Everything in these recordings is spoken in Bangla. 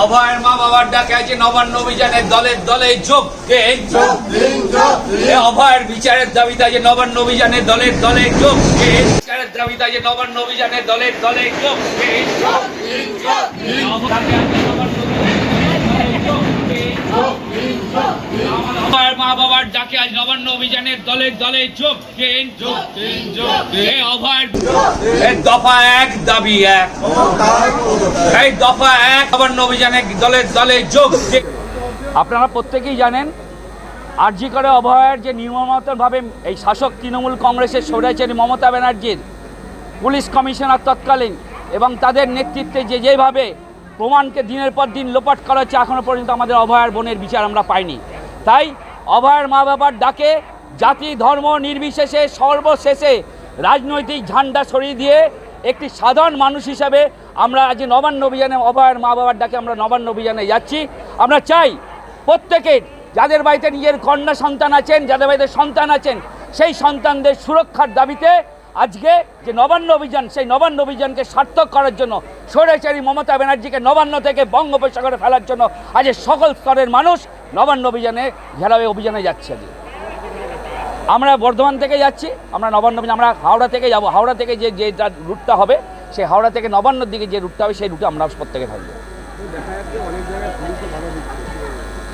অভয়ের মা বাবার ডাকে আছে নবান্ন অভিযানের দলের দলে যোগ অভয়ের বিচারের দাবিতে আছে নবান্ন অভিযানের দলের দলে যোগ বিচারের দাবিতে আছে নবান্ন অভিযানের দলের দলে যোগ অভয়ের মা বাবার ডাকে আজ নবান্ন অভিযানের দলের দলে যোগ দিন যোগ দিন যোগ দফা এক দাবি এক। এই দফা এক নবান্ন অভিযানের দলের দলে যোগ আপনারা প্রত্যেকেই জানেন আরজি করে অভয়ের যে নির্মমতভাবে এই শাসক তৃণমূল কংগ্রেসের স্বৈরাচারী মমতা ব্যানার্জির পুলিশ কমিশনার তৎকালীন এবং তাদের নেতৃত্বে যে যেভাবে প্রমাণকে দিনের পর দিন লোপাট করা হচ্ছে এখনও পর্যন্ত আমাদের অভয়ার বোনের বিচার আমরা পাইনি। তাই অভয়ার মা বাবার ডাকে, জাতি, ধর্ম নির্বিশেষে, সর্বশেষে রাজনৈতিক ঝান্ডা সরিয়ে দিয়ে একটি সাধারণ মানুষ হিসাবে আমরা আজ নবান্ন অভিযানে অভয়ের মা বাবার ডাকে আমরা নবান্ন অভিযানে যাচ্ছি। আমরা চাই প্রত্যেকের, যাদের বাড়িতে নিজের কন্যা সন্তান আছেন, যাদের বাড়িতে সন্তান আছেন, সেই সন্তানদের সুরক্ষার দাবিতে আজকে যে নবান্ন অভিযান, সেই নবান্ন অভিযানকে সার্থক করার জন্য স্বৈরাচারী মমতা ব্যানার্জিকে নবান্ন থেকে বঙ্গোপসাগরে ফেলার জন্য আজ সকল স্তরের মানুষ নবান্ন অভিযানে ঘেরাও অভিযানে যাচ্ছে আজকে। আমরা বর্ধমান থেকে যাচ্ছি, আমরা নবান্ন আমরা হাওড়া থেকে যাব। হাওড়া থেকে যে যে রুটটা হবে সেই হাওড়া থেকে নবান্নর দিকে যে রুটটা হবে, সেই রুটে আমরা প্রত্যেকে থাকব।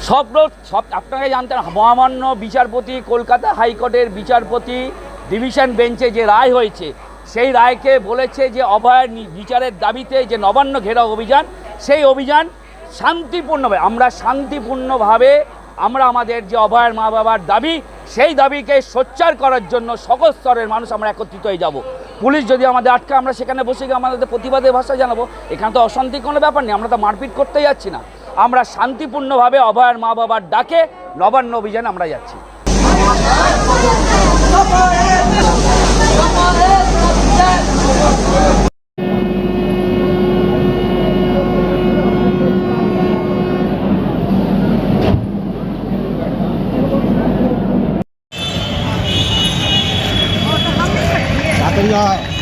সব সব আপনাকে জানতেন, মহামান্য বিচারপতি কলকাতা হাইকোর্টের বিচারপতি, ডিভিশন বেঞ্চে যে রায় হয়েছে, সেই রায়কে বলেছে যে, অভয়ের নি- বিচারের দাবিতে যে নবান্ন ঘেরাও অভিযান, সেই অভিযান শান্তিপূর্ণভাবে, আমরা শান্তিপূর্ণভাবে, আমরা আমাদের যে অভয়ের মা বাবার দাবি, সেই দাবিকে সোচ্চার করার জন্য সকল স্তরের মানুষ আমরা একত্রিত হয়ে যাব। পুলিশ যদি আমাদের আটকে, আমরা সেখানে বসে গিয়ে আমাদের প্রতিবাদের ভাষা জানাব। এখানে তো অশান্তি কোনো ব্যাপার নেই, আমরা তো মারপিট করতে যাচ্ছি না। আমরা শান্তিপূর্ণভাবে অভয়ের মা বাবার ডাকে নবান্ন অভিযানে আমরা যাচ্ছি. Yeah.